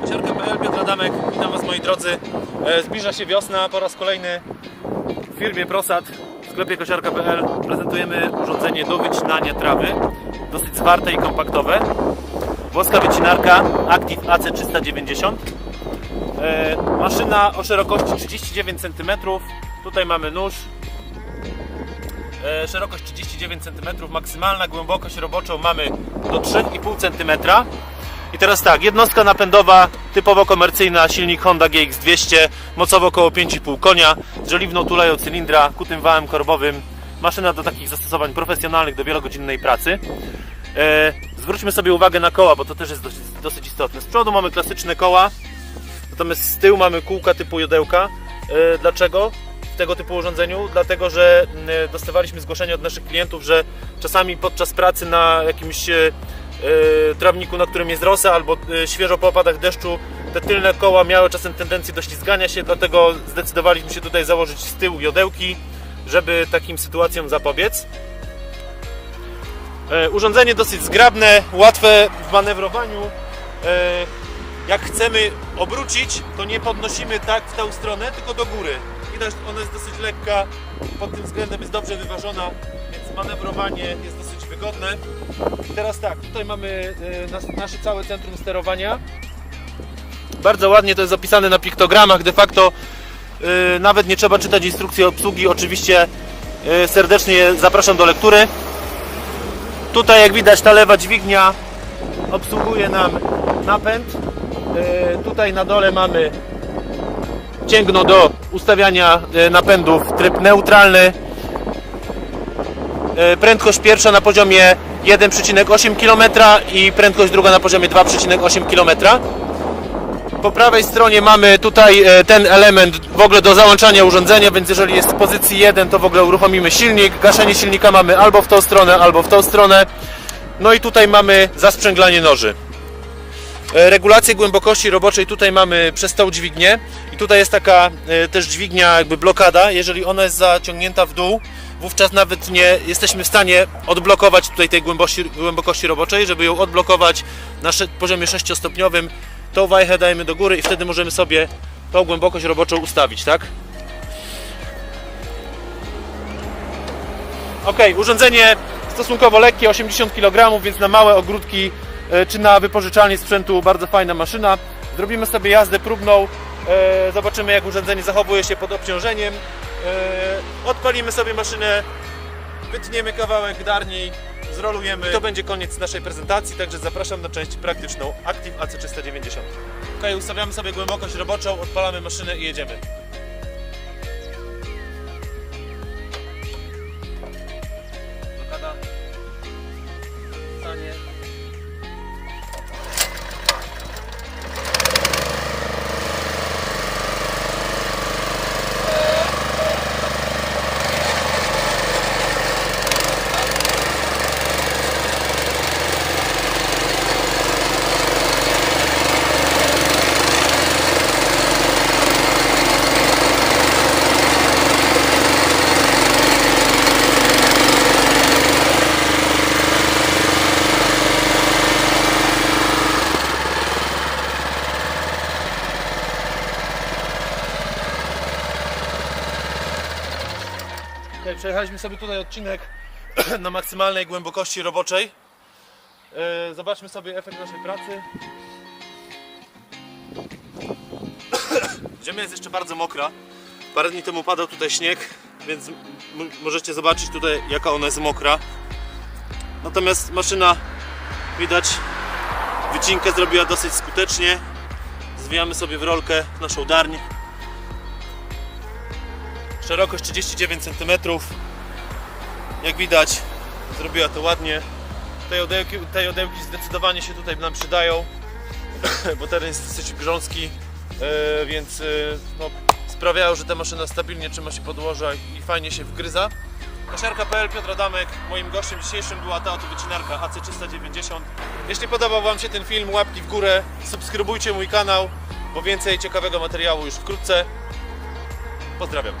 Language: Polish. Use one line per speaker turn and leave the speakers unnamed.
Kosiarka.pl, Piotr Adamek, witam Was moi drodzy. E, Zbliża się wiosna, po raz kolejny w firmie Prosad w sklepie kosiarka.pl prezentujemy urządzenie do wycinania trawy, dosyć zwarte i kompaktowe. Włoska wycinarka Active AC390. E, Maszyna o szerokości 39 cm, tutaj mamy nóż, E, szerokość 39 cm, maksymalna głębokość roboczą mamy do 3,5 cm. I teraz tak, jednostka napędowa typowo komercyjna, silnik Honda GX200, mocowo około 5,5 konia, z żeliwną tuleją cylindra, kutym wałem korbowym. Maszyna do takich zastosowań profesjonalnych, do wielogodzinnej pracy. E, zwróćmy sobie uwagę na koła, bo to też jest dosyć, dosyć istotne. Z przodu mamy klasyczne koła, natomiast z tyłu mamy kółka typu jodełka. E, dlaczego? tego typu urządzeniu, dlatego że mm, dostawaliśmy zgłoszenia od naszych klientów, że czasami podczas pracy na jakimś e, e, trawniku, na którym jest rosa albo e, świeżo po opadach deszczu, te tylne koła miały czasem tendencję do ślizgania się, dlatego zdecydowaliśmy się tutaj założyć z tyłu jodełki, żeby takim sytuacjom zapobiec. E, Urządzenie dosyć zgrabne, łatwe w manewrowaniu. E, Jak chcemy obrócić, to nie podnosimy tak w tę stronę, tylko do góry. Widać, ona jest dosyć lekka, pod tym względem jest dobrze wyważona, więc manewrowanie jest dosyć wygodne. I teraz tak, tutaj mamy e, nas, nasze całe centrum sterowania. Bardzo ładnie to jest zapisane na piktogramach, de facto e, nawet nie trzeba czytać instrukcji obsługi, oczywiście e, serdecznie zapraszam do lektury. Tutaj jak widać ta lewa dźwignia obsługuje nam napęd. Tutaj na dole mamy cięgno do ustawiania napędów, tryb neutralny. E, Prędkość pierwsza na poziomie 1,8 km i prędkość druga na poziomie 2,8 km. Po prawej stronie mamy tutaj e, ten element w ogóle do załączania urządzenia, więc jeżeli jest w pozycji 1 to w ogóle uruchomimy silnik. Gaszenie silnika mamy albo w tą stronę, albo w tą stronę. No i tutaj mamy zasprzęglanie noży. E, Regulację głębokości roboczej tutaj mamy przez tą dźwignię i tutaj jest taka też dźwignia jakby blokada, jeżeli ona jest zaciągnięta w dół wówczas nawet nie jesteśmy w stanie odblokować tutaj tej głębokości, głębokości roboczej, żeby ją odblokować na poziomie 6-stopniowym tą wajchę dajemy do góry i wtedy możemy sobie tą głębokość roboczą ustawić, tak? Ok, urządzenie stosunkowo lekkie, 80 kg, więc na małe ogródki e, czy na wypożyczalnię sprzętu bardzo fajna maszyna. Zrobimy sobie jazdę próbną, e, zobaczymy jak urządzenie zachowuje się pod obciążeniem. E, Odpalimy sobie maszynę, wytniemy kawałek darni, zrolujemy. I to będzie koniec naszej prezentacji, także zapraszam na część praktyczną Active AC390. Ok, ustawiamy sobie głębokość roboczą, odpalamy maszynę i jedziemy. Blokada. Stanie. Przejechaliśmy sobie tutaj odcinek na maksymalnej głębokości roboczej. E, Zobaczmy sobie efekt naszej pracy. Ziemia jest jeszcze bardzo mokra. Parę dni temu padał tutaj śnieg, więc możecie zobaczyć tutaj jaka ona jest mokra. Natomiast maszyna widać wycinkę zrobiła dosyć skutecznie. Zwijamy sobie w rolkę naszą darń. Szerokość 39 cm. Jak widać, zrobiła to ładnie. Te jodełki, te jodełki zdecydowanie się tutaj nam przydają, bo teren jest dosyć grząski, e, więc e, no, sprawiają, że ta maszyna stabilnie trzyma się podłoża i fajnie się wgryza. Kosiarka.pl, Piotr Adamek. Moim gościem dzisiejszym była ta oto wycinarka AC390. Jeśli podobał Wam się ten film, łapki w górę, subskrybujcie mój kanał, bo więcej ciekawego materiału już wkrótce. Pozdrawiam.